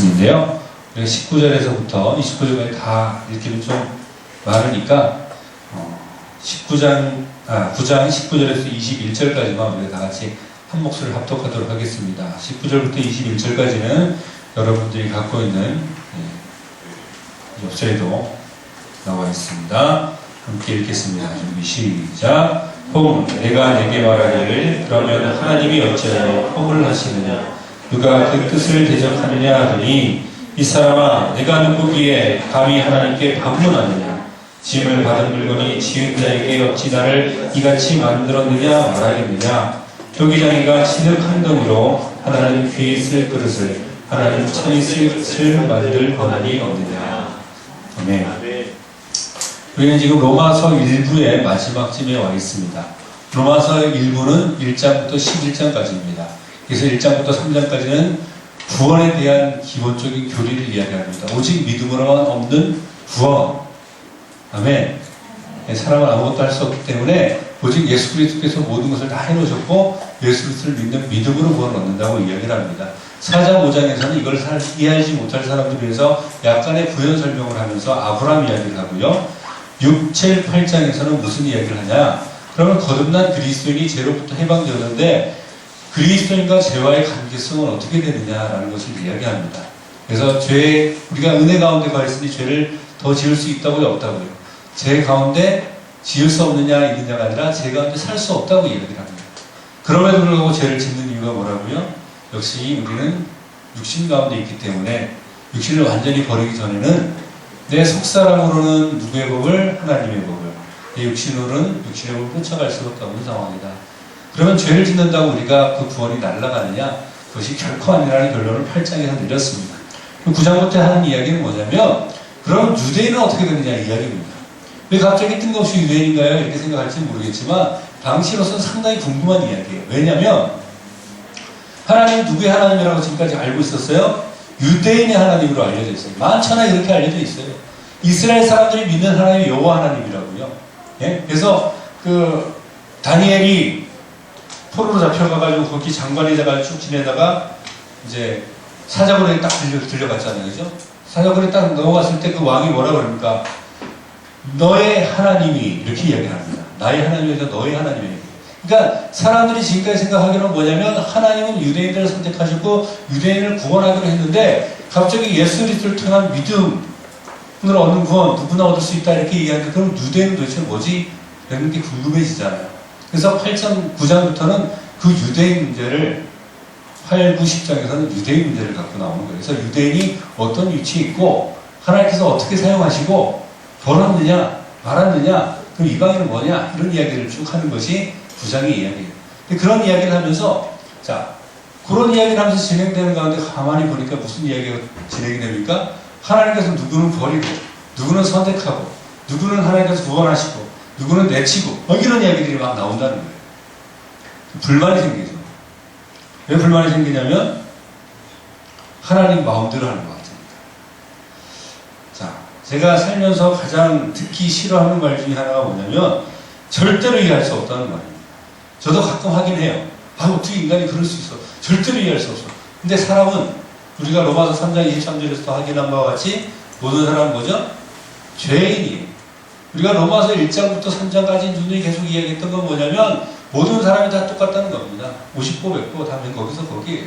말씀인데요. 19절에서부터 29절까지 다 읽기는 좀 많으니까 19장, 아, 9장 19절에서 21절까지만 우리가 다 같이 한 목소리를 합독하도록 하겠습니다. 19절부터 21절까지는 여러분들이 갖고 있는 예, 옆자에도 나와 있습니다. 함께 읽겠습니다. 준비 시작. 혹 내가 내게 말하기를 그러면 하나님이 어찌하여 혹을 하시느냐 누가 그 뜻을 대적하느냐 하더니 이 사람아 내가 누구기에 감히 하나님께 반문하느냐 짐을 받은 물건이 지은 자에게 어찌 나를 이같이 만들었느냐 말하겠느냐 도기장이가 진흙 한 덩이로 하나님 귀에 쓸 그릇을 하나님 천이 쓸 그릇을 만들 권한이 없느냐 아멘 우리는 지금 로마서 1부의 마지막 쯤에 와 있습니다. 로마서 1부는 1장부터 11장까지입니다. 그래서 1장부터 3장까지는 구원에 대한 기본적인 교리를 이야기합니다. 오직 믿음으로만 없는 구원. 아멘. 사람은 아무것도 할 수 없기 때문에 오직 예수 그리스도께서 모든 것을 다 해놓으셨고 예수 그리스도를 믿는 믿음으로 구원을 얻는다고 이야기를 합니다. 4장, 5장에서는 이걸 잘 이해하지 못할 사람들을 위해서 약간의 부연 설명을 하면서 아브라함 이야기를 하고요. 6, 7, 8장에서는 무슨 이야기를 하냐? 그러면 거듭난 그리스도인이 죄로부터 해방되었는데 그리스도인과 죄와의 관계성은 어떻게 되느냐라는 것을 이야기합니다. 그래서 죄, 우리가 은혜 가운데 가 있으니 죄를 더 지을 수 있다고요, 없다고요? 죄 가운데 지을 수 없느냐, 있느냐가 아니라 죄 가운데 살 수 없다고 이야기를 합니다. 그럼에도 불구하고 죄를 짓는 이유가 뭐라고요? 역시 우리는 육신 가운데 있기 때문에 육신을 완전히 버리기 전에는 내 속사람으로는 누구의 법을? 하나님의 법을. 내 육신으로는 육신의 법을 쫓아갈 수밖에 없는 상황이다. 그러면 죄를 짓는다고 우리가 그 구원이 날아가느냐? 그것이 결코 아니라는 결론을 8장에서 내렸습니다. 9장부터 하는 이야기는 뭐냐면, 그럼 유대인은 어떻게 되느냐 이야기입니다. 왜 갑자기 뜬금없이 유대인인가요? 이렇게 생각할지 모르겠지만, 당시로서는 상당히 궁금한 이야기예요. 왜냐면, 하나님 누구의 하나님이라고 지금까지 알고 있었어요? 유대인의 하나님으로 알려져 있어요. 많잖아 이렇게 알려져 있어요. 이스라엘 사람들이 믿는 하나님이 여호와 하나님이라고요. 예? 그래서 그 다니엘이 포로로 잡혀가가지고 거기 장관이 돼가지고 쭉 지내다가 이제 사자굴에 딱 들려, 들려갔잖아요. 그죠? 사자굴에 딱 넘어갔을 때 그 왕이 뭐라 그럽니까? 너의 하나님이 이렇게 이야기합니다. 나의 하나님이 아니라 너의 하나님이 그러니까 사람들이 지금까지 생각하기로는 뭐냐면 하나님은 유대인들을 선택하시고 유대인을 구원하기로 했는데 갑자기 예수 그리스도를 통한 믿음을 얻는 구원 누구나 얻을 수 있다 이렇게 얘기하니까 그럼 유대인은 도대체 뭐지? 라는 게 궁금해지잖아요. 그래서 8장 9장부터는 그 유대인 문제를 8, 9, 10장에서는 유대인 문제를 갖고 나오는 거예요. 그래서 유대인이 어떤 위치에 있고 하나님께서 어떻게 사용하시고 벌었느냐 말았느냐 그럼 이방인은 뭐냐 이런 이야기를 쭉 하는 것이 부장의 이야기예요. 그런 이야기를 하면서 자 그런 이야기를 하면서 진행되는 가운데 가만히 보니까 무슨 이야기가 진행이 됩니까? 하나님께서 누구는 버리고 누구는 선택하고 누구는 하나님께서 구원하시고 누구는 내치고 뭐 이런 이야기들이 막 나온다는 거예요. 불만이 생기죠. 왜 불만이 생기냐면 하나님 마음대로 하는 것 같으니까. 자, 제가 살면서 가장 듣기 싫어하는 말 중에 하나가 뭐냐면 절대로 이해할 수 없다는 말입니다. 저도 가끔 하긴 해요. 아, 어떻게 인간이 그럴 수 있어. 절대로 이해할 수 없어. 근데 사람은 우리가 로마서 3장 23절에서 확인한 바와 같이 모든 사람은 뭐죠? 죄인이에요. 우리가 로마서 1장부터 3장까지 눈이 계속 이야기했던 건 뭐냐면 모든 사람이 다 똑같다는 겁니다. 50보, 100보 다 거기서 거기에요.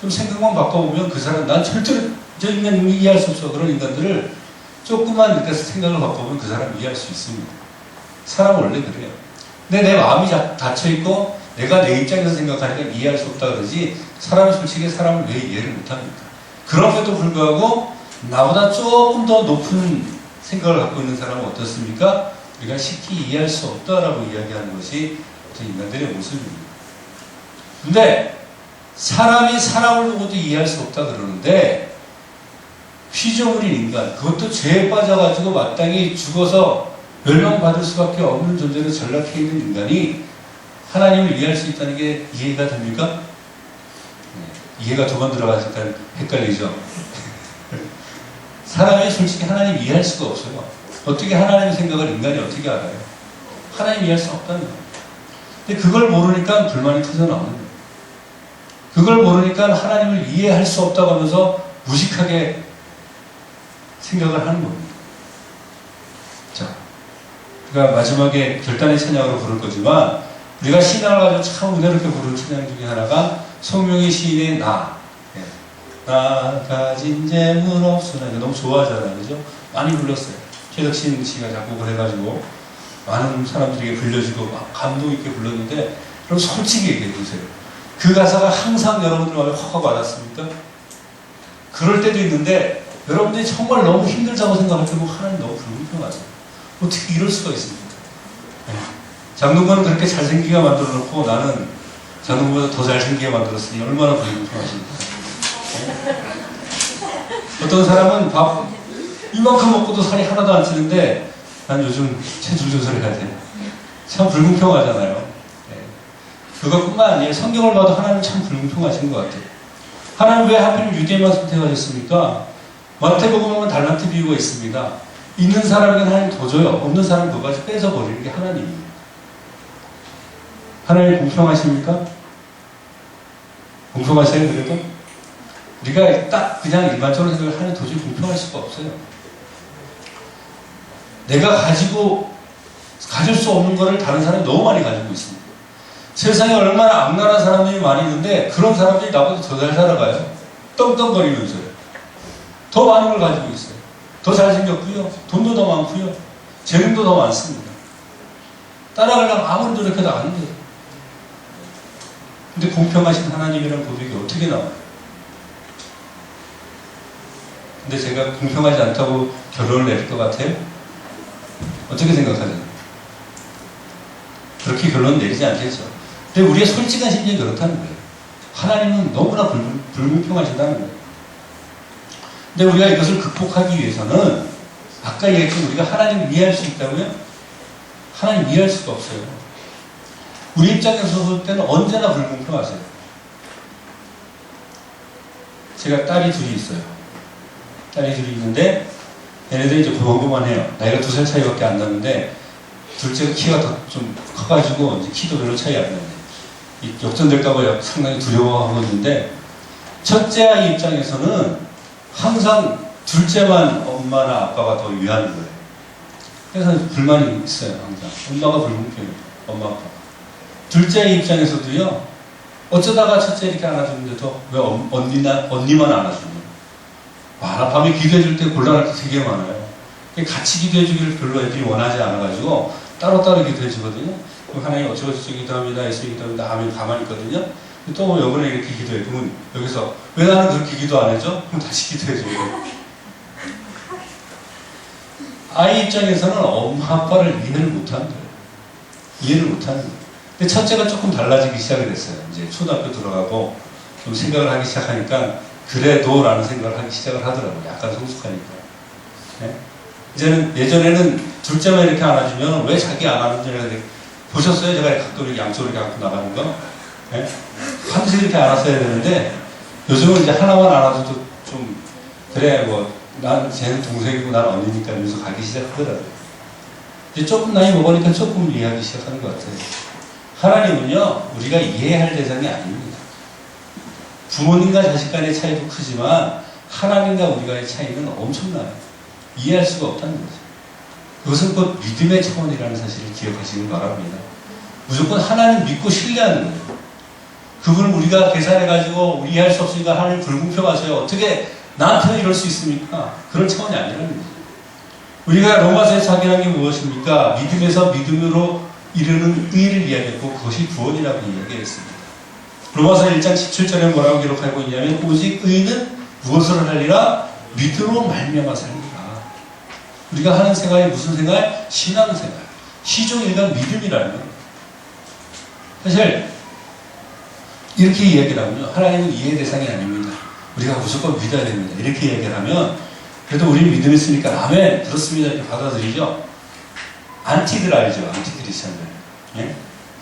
좀 생각만 바꿔보면 그 사람, 난 절대로 저 인간 이해할 수 없어. 그런 인간들을 조금만 이렇게 생각을 바꿔보면 그 사람 이해할 수 있습니다. 사람 원래 그래요. 근데 내 마음이 닫혀 있고 내가 내 입장에서 생각하니까 이해할 수 없다 그러지 사람이 솔직히 사람을 왜 이해를 못합니까? 그럼에도 불구하고 나보다 조금 더 높은 생각을 갖고 있는 사람은 어떻습니까? 우리가 쉽게 이해할 수 없다라고 이야기하는 것이 인간들의 모습입니다. 근데 사람이 사람을 보고도 이해할 수 없다 그러는데 피조물인 인간 그것도 죄에 빠져가지고 마땅히 죽어서 멸망받을 수밖에 없는 존재로 전락해 있는 인간이 하나님을 이해할 수 있다는 게 이해가 됩니까? 네, 이해가 두번 들어가니까 헷갈리죠. 사람이 솔직히 하나님 이해할 수가 없어요. 어떻게 하나님의 생각을 인간이 어떻게 알아요? 하나님 이해할 수 없다는 거예요. 근데 그걸 모르니까 불만이 터져 나오는 거예요. 그걸 모르니까 하나님을 이해할 수 없다고 하면서 무식하게 생각을 하는 겁니다. 자, 그러니까 마지막에 결단의 찬양으로 부를 거지만 우리가 신앙을 가지고 참 은혜롭게 부르는 찬양 중에 하나가 성명의 시인의 나. 예. 나 가진 재물 없으나 너무 좋아하잖아요. 그죠? 많이 불렀어요. 최덕신 씨가 작곡을 해가지고 많은 사람들에게 불려주고 막 감동 있게 불렀는데 그럼 솔직히 얘기해 보세요. 그 가사가 항상 여러분들 마음에 확확 와닿습니까? 그럴 때도 있는데 여러분들이 정말 너무 힘들다고 생각할 때면 하나님 너무 불공평하죠. 어떻게 이럴 수가 있습니까? 네. 장동건은 그렇게 잘생기게 만들어 놓고 나는 장동건보다 더 잘생기게 만들었으니 얼마나 불공평하십니까? 네. 어떤 사람은 밥 이만큼 먹고도 살이 하나도 안 찌는데 난 요즘 체중 조절을 해야 돼. 참 불공평하잖아요. 네. 그것뿐만 아니라 성경을 봐도 하나님 참 불공평하신 것 같아요. 하나님 왜 하필 유대만 선택하셨습니까? 마태복음은 달란트 비유가 있습니다. 있는 사람에게는 하나님 더 줘요. 없는 사람 그까지 뺏어 버리는 게 하나님입니다. 하나님 공평하십니까? 공평하세요 그래도? 우리가 딱 그냥 일반적으로 생각을 하는 도저히 공평할 수가 없어요. 내가 가지고 가질 수 없는 거를 다른 사람이 너무 많이 가지고 있습니다. 세상에 얼마나 악랄한 사람들이 많이 있는데 그런 사람들이 나보다 더 잘 살아가요. 떵떵거리면서요. 더 많은 걸 가지고 있어요. 더 잘생겼고요. 돈도 더 많고요. 재능도 더 많습니다. 따라가려면 아무리 노력해도 안 돼요. 근데 공평하신 하나님이란 고백이 어떻게 나와요? 근데 제가 공평하지 않다고 결론을 내릴 것 같아요? 어떻게 생각하세요? 그렇게 결론 내리지 않겠죠. 근데 우리의 솔직한 심정이 그렇다는 거예요. 하나님은 너무나 불, 불공평하신다는 거예요. 근데 우리가 이것을 극복하기 위해서는 아까 얘기했지만 우리가 하나님을 이해할 수 있다고요? 하나님 이해할 수가 없어요. 우리 입장에서 볼 때는 언제나 불공평하세요. 제가 딸이 둘이 있어요. 딸이 둘이 있는데 얘네들이 이제 고만고만 해요. 나이가 두 살 차이밖에 안 나는데 둘째가 키가 더 좀 커가지고 이제 키도 별로 차이 안 나는데 이 역전될까봐 상당히 두려워하고 있는데 첫째 아이 입장에서는 항상 둘째만 엄마나 아빠가 더 위하는 거예요. 그래서 불만이 있어요 항상. 엄마가 불공평해요. 엄마 아빠. 둘째 입장에서도요. 어쩌다가 첫째 이렇게 안아주는데도 왜 언- 언니나 언니만 안아주는 아 밤에 기도해 줄 때 곤란할 때 되게 많아요. 같이 기도해 주기를 별로 애들이 원하지 않아가지고 따로따로 기도해 주거든요. 그럼 하나님 어쩌고저쩌고 기도합니다. 예수님 기도합니다. 하면 가만히 있거든요. 또뭐 이번에 이렇게 기도해. 그러면 여기서 왜 나는 그렇게 기도 안 해줘? 그럼 다시 기도해 줘요. 아이 입장에서는 엄마 아빠를 이해를 거예요. 이해를 못하는 거예요. 근데 첫째가 조금 달라지기 시작을 했어요. 이제 초등학교 들어가고 좀 생각을 하기 시작하니까 그래도라는 생각을 하기 시작을 하더라고요. 약간 성숙하니까. 네? 이제는 예전에는 둘째만 이렇게 안아주면 왜 자기 안 안아주냐 보셨어요? 제가 각도를 이렇게 양쪽으로 이렇게 갖고 나가는 거? 네? 항상 이렇게 안았어야 되는데 요즘은 이제 하나만 안아줘도 좀 그래 뭐난 쟤는 동생이고 난 언니니까 이러면서 가기 시작하더라고요. 이제 조금 나이 먹으니까 조금 이해하기 시작하는 것 같아요. 하나님은요 우리가 이해할 대상이 아닙니다. 부모님과 자식 간의 차이도 크지만 하나님과 우리가의 차이는 엄청나요. 이해할 수가 없다는 거죠. 그것은 곧 믿음의 차원이라는 사실을 기억하시길 바랍니다. 무조건 하나님 믿고 신뢰하는 거예요. 그분을 우리가 계산해가지고 우리 이해할 수 없으니까 하나님 불공평하세요. 어떻게 나한테는 이럴 수 있습니까? 그런 차원이 아니라는 거죠. 우리가 로마서에서 확인한 게 무엇입니까? 믿음에서 믿음으로 이르는 의를 이야기했고 그것이 구원이라고 이야기했습니다. 로마서 1장 17절에 뭐라고 기록하고 있냐면 오직 의는 무엇을 하리라? 믿음으로 말미암아 살리라. 우리가 하는 생활이 무슨 생활? 신앙생활. 시종일관 믿음이라는. 사실 이렇게 이야기를 하면요. 하나님은 이해 대상이 아닙니다. 우리가 무조건 믿어야 됩니다. 이렇게 이야기를 하면 그래도 우리는 믿음 있으니까 아멘 그렇습니다 이렇게 받아들이죠. 안티들 알죠? 안티크리스천들. 예?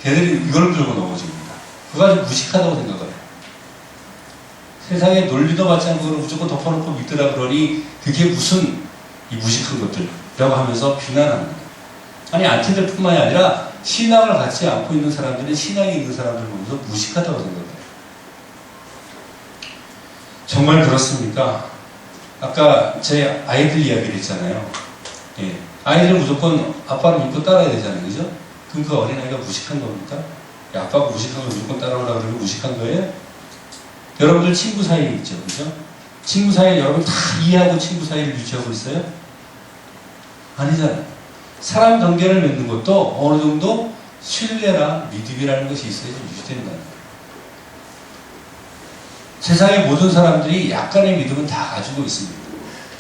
걔들이 이걸 들고 넘어집니다. 그거 아주 무식하다고 생각을 해요. 세상에 논리도 그걸 무조건 덮어놓고 믿더라 그러니 그게 무슨 이 무식한 것들이라고 하면서 비난합니다. 아니 안티들 뿐만이 아니라 신앙을 갖지 않고 있는 사람들은 신앙이 있는 사람들 보면서 무식하다고 생각해요. 정말 그렇습니까? 아까 제 아이들 이야기를 했잖아요. 예. 아이들은 무조건 아빠를 믿고 따라야 되잖아요. 그죠? 그럼 그 어린아이가 무식한 겁니까? 야, 아빠가 무식한 걸 무조건 따라오라 그러면 무식한 거예요? 여러분들 친구 사이에 있죠. 그죠? 친구 사이에 여러분 다 이해하고 친구 사이를 유지하고 있어요? 아니잖아요. 사람 관계를 맺는 것도 어느 정도 신뢰랑 믿음이라는 것이 있어야지 유지되는 거예요. 세상의 모든 사람들이 약간의 믿음은 다 가지고 있습니다.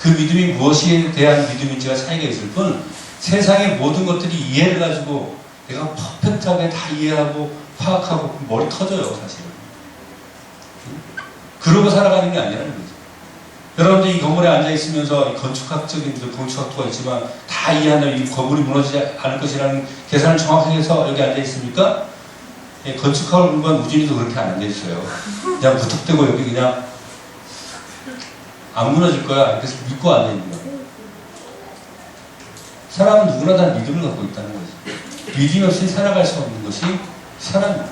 그 믿음이 무엇에 대한 믿음인지가 차이가 있을 뿐 세상의 모든 것들이 이해를 가지고 내가 퍼펙트하게 다 이해하고 파악하고 머리 터져요 사실은. 그러고 살아가는 게 아니라는 거죠. 여러분들 이 건물에 앉아 있으면서 이 건축학적인 그 건축학도가 있지만 다 이해한다면 이 건물이 무너지지 않을 것이라는 계산을 정확하게 해서 여기 앉아 있습니까? 예, 건축학을 공부한 우진이도 그렇게 안 앉아 있어요. 그냥 무턱대고 여기 그냥 안 무너질 거야. 그래서 믿고 앉아 있는 거야. 사람은 누구나 다 믿음을 갖고 있다는 거지. 믿음이 없이 살아갈 수 없는 것이 사람입니다.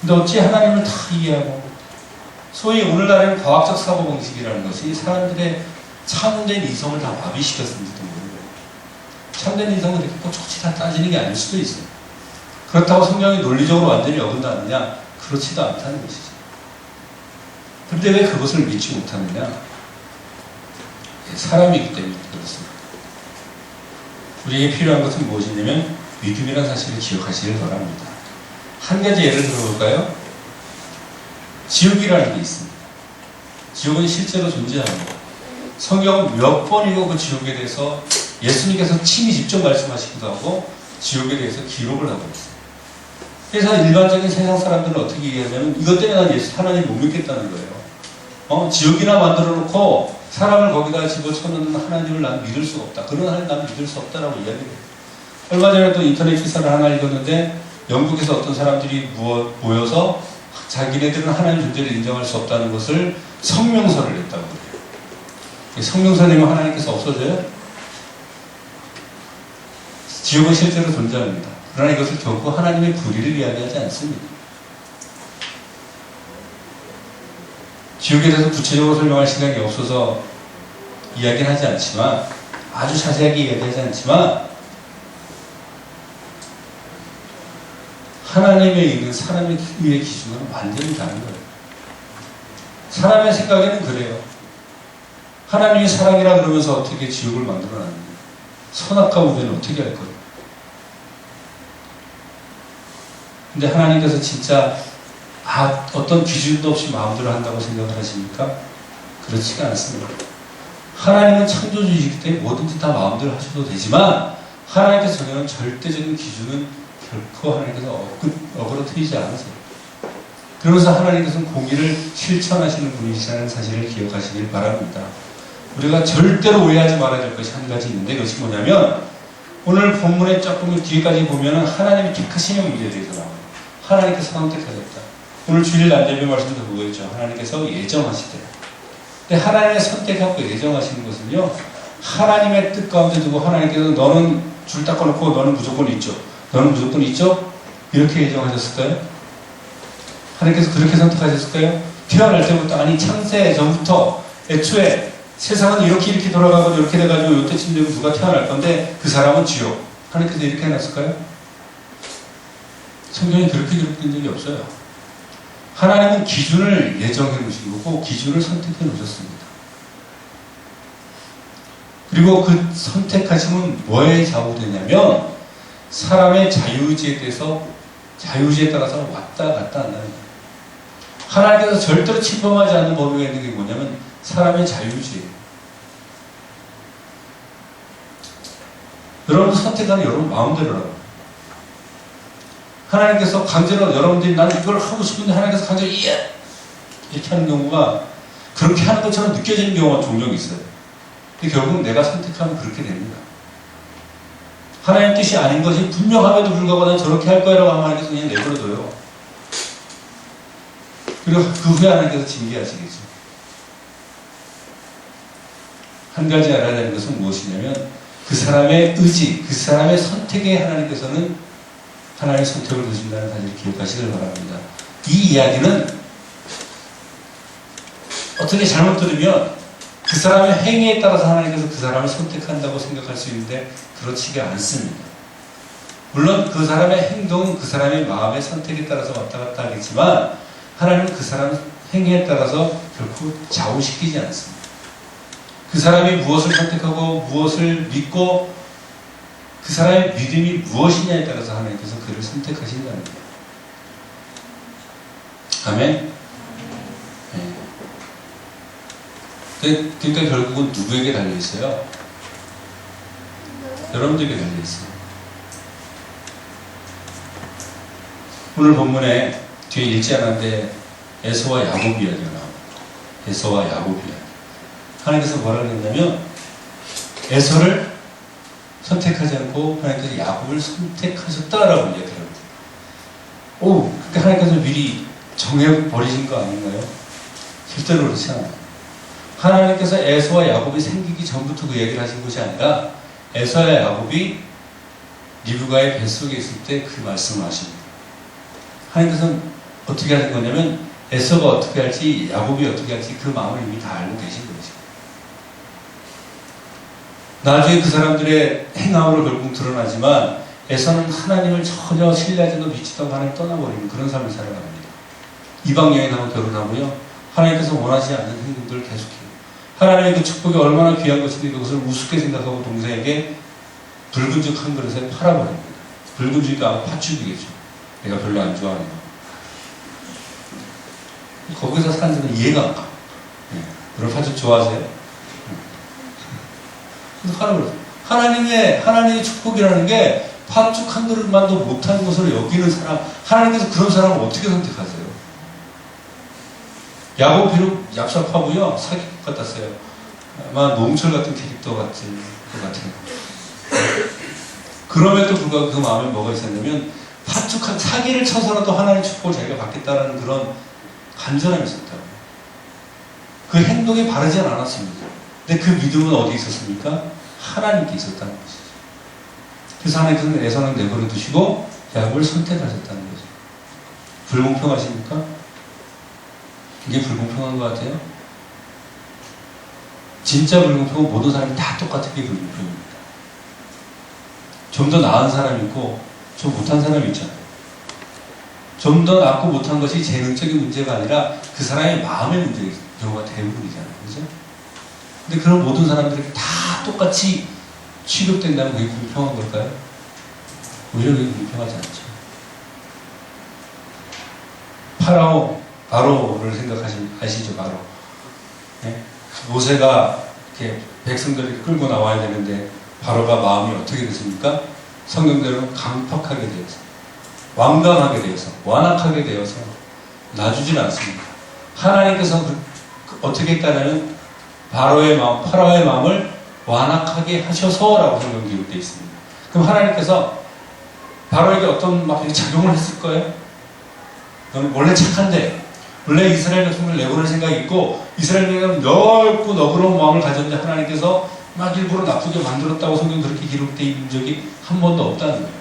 근데 어찌 하나님을 다 이해하고 소위 오늘날에는 과학적 사고 방식이라는 것이 사람들의 참된 이성을 다 마비시켰는지도 모르고요. 참된 이성은 이렇게 꼬치꼬치 다 따지는 게 아닐 수도 있어요. 그렇다고 성경이 논리적으로 완전히 어긋나느냐? 그렇지도 않다는 것이죠. 근데 왜 그것을 믿지 못하느냐? 사람이기 때문에 그렇습니다. 우리에게 필요한 것은 무엇이냐면 믿음이라는 사실을 기억하시길 바랍니다. 한 가지 예를 들어볼까요? 지옥이라는 게 있습니다. 지옥은 실제로 존재합니다. 성경은 몇 번이고 그 지옥에 대해서 예수님께서 친히 직접 말씀하시기도 하고 지옥에 대해서 기록을 하고 있어요. 그래서 일반적인 세상 사람들은 어떻게 얘기하냐면 이것 때문에 난 예수 하나님 못 믿겠다는 거예요. 어? 지옥이나 만들어 놓고 사람을 거기다 집어쳐놓는 하나님을 난 믿을 수가 없다. 그런 하나님 난 믿을 수 없다라고 이야기해요. 얼마 전에 또 인터넷 기사를 하나 읽었는데 영국에서 어떤 사람들이 모여- 모여서 자기네들은 하나님 존재를 인정할 수 없다는 것을 성명서를 냈다고 그래요. 이 성명서 내면 하나님께서 없어져요? 지옥은 실제로 존재합니다. 그러나 이것을 결코 하나님의 불의를 이야기하지 않습니다. 지옥에 대해서 구체적으로 설명할 시간이 없어서 이야기는 하지 않지만 아주 자세하게 이야기하지 않지만 하나님에 있는 사람의 의의 기준은 완전히 다른 거예요. 사람의 생각에는 그래요. 하나님이 사랑이라 그러면서 어떻게 지옥을 만들어놨는지 선악과 우대는 어떻게 할 거예요? 근데 하나님께서 진짜 아, 어떤 기준도 없이 마음대로 한다고 생각을 하십니까? 그렇지가 않습니다. 하나님은 창조주이기 때문에 뭐든지 다 마음대로 하셔도 되지만 하나님께서 정하는 절대적인 기준은 결코 하나님께서 어, 어그러뜨리지 않으세요. 그러면서 하나님께서는 공의를 실천하시는 분이시라는 사실을 기억하시길 바랍니다. 우리가 절대로 오해하지 말아야 될 것이 한 가지 있는데 그것이 뭐냐면 오늘 본문의 조금 뒤에까지 보면 하나님이 택하시는 문제에 대해서 나와요. 하나님께서 선택하셨다. 오늘 주일 난제비 말씀도 그거였죠. 하나님께서 예정하시대. 근데 하나님의 선택하고 예정하시는 것은요. 하나님의 뜻 가운데 두고 하나님께서 너는 줄 닦아놓고 너는 무조건 있죠. 너는 무조건 있죠? 이렇게 예정하셨을까요? 하나님께서 그렇게 선택하셨을까요? 태어날 때부터 아니 창세 전부터 애초에 세상은 이렇게 이렇게 돌아가고 이렇게 돼가지고 요때쯤 되면 누가 태어날 건데 그 사람은 지옥. 하나님께서 이렇게 해놨을까요? 성경이 그렇게 기록된 적이 없어요. 하나님은 기준을 예정해 놓으신 거고 기준을 선택해 놓으셨습니다. 그리고 그 선택하심은 뭐에 좌우되냐면 사람의 자유의지에 대해서 자유의지에 따라서 왔다 갔다 한다는 거예요. 하나님께서 절대로 침범하지 않는 범위가 있는 게 뭐냐면 사람의 자유의지예요. 여러분 선택하는 여러분 마음대로라고. 하나님께서 강제로 여러분들이 나는 이걸 하고 싶은데 하나님께서 강제로 예! 이렇게 하는 경우가 그렇게 하는 것처럼 느껴지는 경우가 종종 있어요. 근데 결국 내가 선택하면 그렇게 됩니다. 하나님 뜻이 아닌 것이 분명함에도 불구하고 난 저렇게 할 거라고 하면 하나님께서 그냥 내버려둬요. 그리고 그 후에 하나님께서 징계하시겠죠. 한 가지 알아야 되는 것은 무엇이냐면 그 사람의 의지, 그 사람의 선택에 하나님께서는 하나님의 선택을 두신다는 사실을 기억하시길 바랍니다. 이 이야기는 어떻게 잘못 들으면 그 사람의 행위에 따라서 하나님께서 그 사람을 선택한다고 생각할 수 있는데 그렇지가 않습니다. 물론 그 사람의 행동은 그 사람의 마음의 선택에 따라서 왔다 갔다 하겠지만 하나님은 그 사람 행위에 따라서 결코 좌우시키지 않습니다. 그 사람이 무엇을 선택하고 무엇을 믿고 그 사람의 믿음이 무엇이냐에 따라서 하나님께서 그를 선택하신다는 거예요. 아멘. 그- 그러니까 결국은 누구에게 달려 있어요? 여러분들에게 달려 있어요. 오늘 본문에 뒤에 읽지 않았는데 에서와 야곱 이야기가 나옵니다. 에서와 야곱 이야기. 하나님께서 뭐라 그랬냐면 에서를 선택하지 않고 하나님께서 야곱을 선택하셨다라고 이야기를 합니다. 오, 그러니까 하나님께서 미리 정해버리신 거 아닌가요? 절대로 그렇지 않아요. 하나님께서 에서와 야곱이 생기기 전부터 그 얘기를 하신 것이 아니라 에서와 야곱이 리브가의 뱃속에 있을 때 그 말씀을 하십니다. 하나님께서는 어떻게 하신 거냐면 에서가 어떻게 할지 야곱이 어떻게 할지 그 마음을 이미 다 알고 계신 거죠. 나중에 그 사람들의 행함으로 결국 드러나지만 에서는 하나님을 전혀 신뢰하지도 믿지도 하나님 떠나버리는 그런 삶을 살아갑니다. 이방 여인하고 결혼하고요. 하나님께서 원하지 않는 행동들을 계속해요. 하나님의 그 축복이 얼마나 귀한 것인데 그것을 우습게 생각하고 동생에게 붉은 죽 한 그릇에 팔아버립니다. 붉은 죽이가 아마 팥죽이겠죠. 내가 별로 안 좋아하는 거. 거기서 사람들은 이해가 안 가. 네. 여러분 팥죽 좋아하세요? 네. 그래서 하나님, 하나님의, 하나님의 축복이라는 게 팥죽 한 그릇만도 못한 것으로 여기는 사람, 하나님께서 그런 사람을 어떻게 선택하세요? 야곱 비록 얍삽하고요, 사기꾼 같았어요. 아마 농철 같은 캐릭터 같은 것 같아요. 그럼에도 불구하고 그 마음에 뭐가 있었냐면, 파축한 사기를 쳐서라도 하나님의 축복을 자기가 받겠다는 그런 간절함이 있었다고. 그 행동이 바르지 않았습니다. 근데 그 믿음은 어디 있었습니까? 하나님께 있었다는 것이죠. 그래서 하나님께서는 에서는 내버려 두시고 야곱을 선택하셨다는 거죠. 불공평하십니까? 이게 불공평한 것 같아요? 진짜 불공평은 모든 사람이 다 똑같은 게 불공평입니다. 좀 더 나은 사람이 있고 좀 못한 사람이 있잖아요. 좀 더 낫고 못한 것이 재능적인 문제가 아니라 그 사람의 마음의 문제인 경우가 대부분이잖아요. 그죠? 근데 그런 모든 사람들이 다 똑같이 취급된다면 그게 공평한 걸까요? 오히려 그게 공평하지 않죠. 파라오, 바로를 생각하시, 아시죠, 바로. 네? 모세가 이렇게 백성들을 끌고 나와야 되는데 바로가 마음이 어떻게 됐습니까? 성경대로 강팍하게 되어서 완강하게 되어서 완악하게 되어서 놔주질 않습니다. 하나님께서 그, 그 어떻게 했다면 바로의 마음, 파라오의 마음을 완악하게 하셔서라고 성경 기록되어 있습니다. 그럼 하나님께서 바로에게 어떤 막 작용을 했을 거예요? 너는 원래 착한데 원래 이스라엘 백성을 내보낼 생각이 있고 이스라엘 백성은 넓고 너그러운 마음을 가졌는데 하나님께서 막 일부러 나쁘게 만들었다고 성경 그렇게 기록되어 있는 적이 한 번도 없다는 거예요.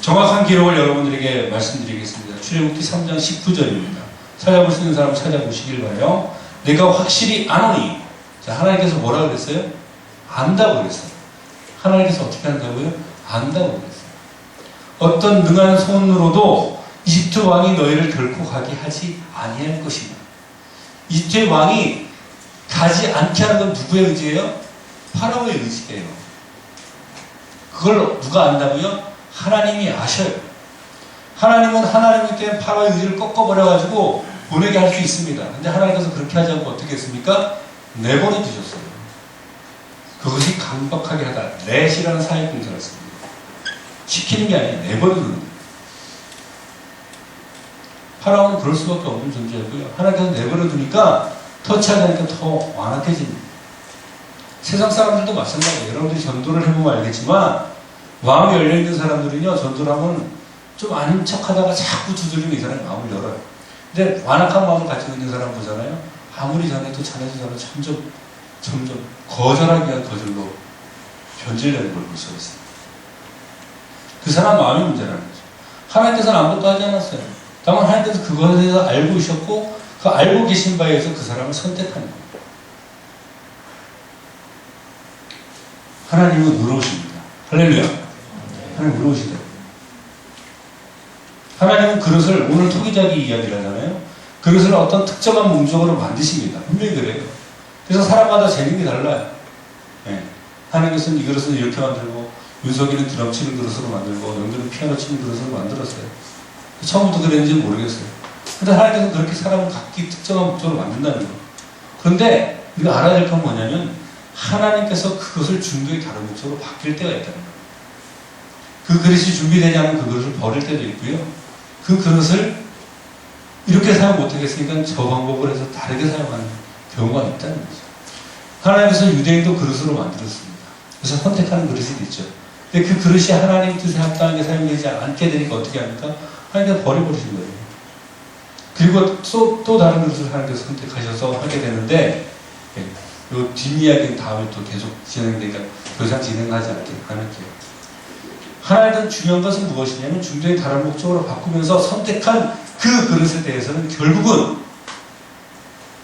정확한 기록을 여러분들에게 말씀드리겠습니다. 출애굽기 3장 19절입니다. 찾아볼 수 있는 사람 찾아보시길 바래요. 내가 확실히 아노니 자, 하나님께서 뭐라 그랬어요? 안다고 그랬어요. 하나님께서 어떻게 한다고요? 안다고 그랬어요. 어떤 능한 손으로도 이집트 왕이 너희를 결코 가게 하지 아니할 것이다. 이집트 왕이 가지 않게 하는 건 누구의 의지예요? 파라오의 의지예요. 그걸 누가 안다고요? 하나님이 아셔요. 하나님은 하나님이기 때문에 파라오의 의지를 꺾어버려가지고 보내게 할 수 있습니다. 근데 하나님께서 그렇게 하지 않고 어떻게 했습니까? 내버려 두셨어요. 그것이 강박하게 하다. 렛이라는 사회공사를 씁니다. 시키는 게 아니라 내버려 두는 거예요. 파라오는 그럴 수밖에 없는 존재였고요. 하나님께서 내버려 두니까 터치하지 않으니까 더 완악해집니다. 세상 사람들도 마찬가지예요. 여러분들이 전도를 해보면 알겠지만 마음이 열려있는 사람들은요. 전도를 하면 좀 아닌 척하다가 자꾸 두드리면 이 사람이 마음을 열어요. 근데 완악한 마음을 가지고 있는 사람 보잖아요. 아무리 전해도 전해도 전해도 점점 점점 거절하기 위한 거절로 변질되는 걸 볼 수가 있어요. 그 사람 마음의 문제라는 거죠. 하나님께서는 아무것도 하지 않았어요. 다만 하나님께서 그거에 대해서 알고 있었고 그 알고 계신 바에서 그 사람을 선택하는 겁니다. 하나님은 물어오십니다. 할렐루야. 하나님 물어오시다. 하나님은 그릇을 오늘 토기자기 이야기를 하잖아요. 그릇을 어떤 특정한 몸속으로 만드십니다. 분명히 그래요. 그래서 사람마다 재능이 달라요. 네. 하나님께서는 이 그릇은 이렇게 만들고 윤석이는 드럼 치는 그릇으로 만들고 영들은 피아노 치는 그릇으로 만들었어요. 처음부터 그랬는지 는 모르겠어요. 근데 하나님께서 그렇게 사람을 각기 특정한 목적으로 만든다는 거예요. 그런데 우리가 알아야 될 건 뭐냐면 하나님께서 그것을 중도의 다른 목적으로 바뀔 때가 있다는 거예요. 그 그릇이 준비되지 않은 그 그릇을 버릴 때도 있고요. 그 그릇을 이렇게 사용 못하겠으니까 저 방법을 해서 다르게 사용하는 경우가 있다는 거죠. 하나님께서 유대인도 그릇으로 만들었습니다. 그래서 선택하는 그릇이 있죠. 근데 그 그릇이 하나님 뜻에 합당하게 사용되지 않게 되니까 어떻게 합니까? 하나님께서 버려버리신 거예요. 그리고 또, 또 다른 그릇을 하나님께서 선택하셔서 하게 되는데, 예, 요 뒷이야기는 다음에 또 계속 진행되니까 더 이상 진행하지 않게 않을게요. 하나님은 중요한 것은 무엇이냐면 중도의 다른 목적으로 바꾸면서 선택한 그 그릇에 대해서는 결국은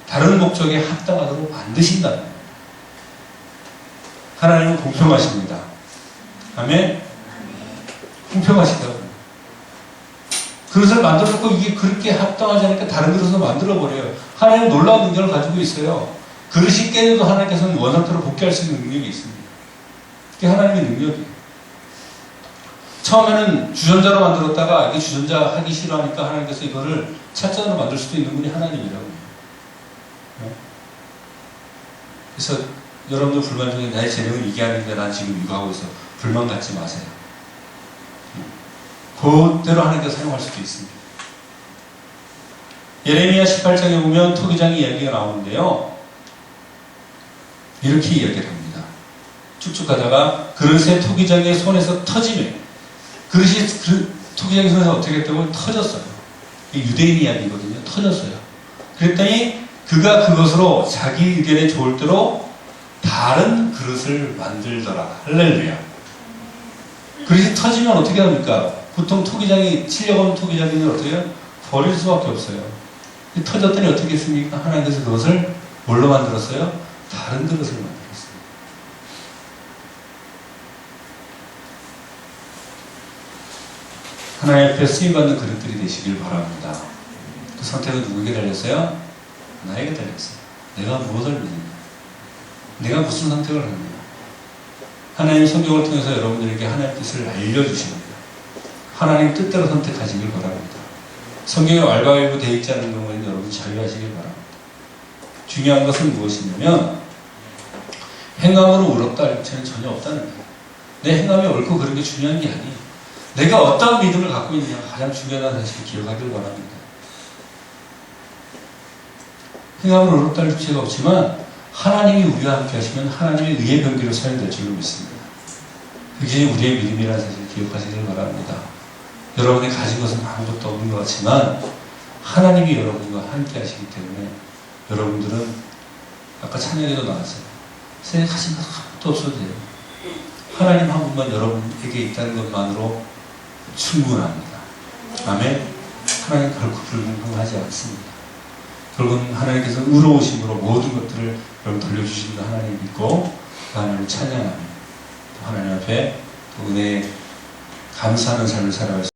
다른 목적에 합당하도록 만드신다. 하나님은 공평하십니다. 아멘? 공평하시다고. 그릇을 만들어놓고 이게 그렇게 합당하지 않으니까 다른 그릇을 만들어버려요. 하나님은 놀라운 능력을 가지고 있어요. 그릇이 깨져도 하나님께서는 원상태로 복귀할 수 있는 능력이 있습니다. 그게 하나님의 능력이에요. 처음에는 주전자로 만들었다가 이게 주전자 하기 싫어하니까 하나님께서 이거를 찻잔으로 만들 수도 있는 분이 하나님이라고. 네? 그래서 여러분들 불만 중에 나의 재능은 이게 아닌데 난 지금 이거 하고 있어. 불만 갖지 마세요. 그대로 하나님께서 사용할 수도 있습니다. 예레미야 18장에 보면 토기장의 이야기가 나오는데요. 이렇게 이야기를 합니다. 쭉쭉 가다가 그릇의 토기장의 손에서 터지며 그릇이 그 토기장의 손에서 어떻게 했다고 터졌어요. 유대인 이야기거든요. 터졌어요. 그랬더니 그가 그것으로 자기 의견에 좋을 대로 다른 그릇을 만들더라. 할렐루야. 그릇이 터지면 어떻게 합니까? 보통 토기장이 치려고 하는 토기장이는 어떻게 해요? 버릴 수밖에 없어요. 터졌더니 어떻게 했습니까? 하나님께서 그것을 뭘로 만들었어요? 다른 그릇을 만들었어요. 하나님 앞에 쓰임받는 그릇들이 되시길 바랍니다. 그 선택은 누구에게 달렸어요? 나에게 달렸어요. 내가 무엇을 믿는가? 내가 무슨 선택을 하느냐? 하나님 성경을 통해서 여러분들에게 하나님 뜻을 알려주십니다. 하나님 뜻대로 선택하시길 바랍니다. 성경에 왈가왈부 되어 있지 않은 경우에는 여러분 자유하시길 바랍니다. 중요한 것은 무엇이냐면 행함으로 의롭다 할 육체는 전혀 없다는 거예요. 내 행함이 옳고 그런 게 중요한 게 아니에요. 내가 어떤 믿음을 갖고 있느냐가 가장 중요하다는 사실을 기억하길 바랍니다. 행함으로 의롭다 할 육체가 없지만 하나님이 우리와 함께 하시면 하나님의 의의 병기로 사용될 줄로 믿습니다. 그게 우리의 믿음이라는 사실을 기억하시길 바랍니다. 여러분이 가진 것은 아무것도 없는 것 같지만 하나님이 여러분과 함께 하시기 때문에 여러분들은 아까 찬양에도 나왔어요. 가진 것 아무것도 없어도 돼요. 하나님 한 분만 여러분에게 있다는 것만으로 충분합니다. 아멘. 하나님 결코 불공평하지 않습니다. 결국은 하나님께서 의로우심으로 모든 것들을 여러분 돌려주신다 하나님 믿고 그 하나님을 찬양하며 또 하나님 앞에 또 은혜에 감사하는 삶을 살아갈 수